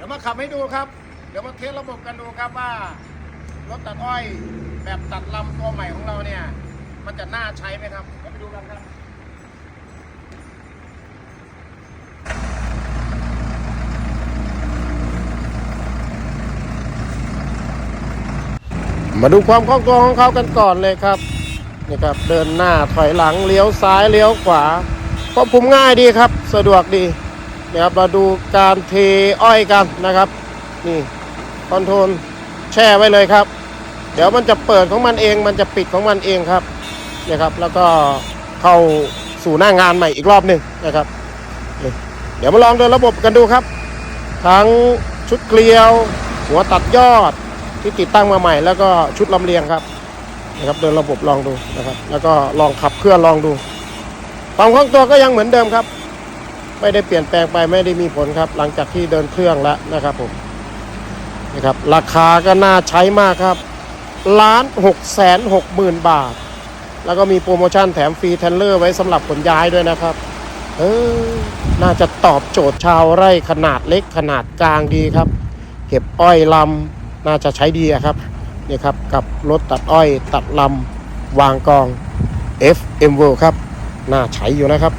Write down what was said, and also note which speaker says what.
Speaker 1: ดี๋ยวมาขับให้ดูครับ เดี๋ยวมาเทสระบบกันดูครับว่ารถตัดอ้อยแบบตัดลำตัวใหม่ของเราเนี่ย มันจะน่าใช้ไหมครับเดี๋ยวไปดูกันครับมาดูความคล่องตัวของเขากันก่อนเลยครับนี่ครับ เดินหน้าถอยหลังเลี้ยวซ้ายเลี้ยวขวาควบคุมง่ายดีครับ สะดวกดี นะครับเราดูการเทอ้อยกันนะครับ นี่คอนโทรลแช่ไว้เลยครับ เดี๋ยวมันจะเปิดของมันเอง มันจะปิดของมันเองครับเนี่ยครับ แล้วก็เข้าสู่หน้างานใหม่อีกรอบหนึ่งนะครับ เดี๋ยวมาลองเดินระบบกันดูครับ ทั้งชุดเกลียว หัวตัดยอดที่ติดตั้งมาใหม่ แล้วก็ชุดลำเลียงครับนะครับเดินระบบลองดูนะครับ แล้วก็ลองขับเคลื่อนลองดูความคล่องตัวก็ยังเหมือนเดิมครับ ไม่ได้เปลี่ยนแปลงไปไม่ได้มีผลครับ หลังจากที่เดินเครื่องแล้วนะครับผมนะครับราคาก็น่าใช้มากครับล้านหกแสนหกหมื่นบาท แล้วก็มีโปรโมชั่นแถมฟรีเทนเลอร์ไว้สำหรับขนย้ายด้วยนะครับ เออ น่าจะตอบโจทย์ชาวไร่ขนาดเล็กขนาดกลางดีครับ เก็บอ้อยลำน่าจะใช้ดีครับนี่ครับ กับรถตัดอ้อยตัดลำวางกอง FM World ครับ น่าใช้อยู่นะครับ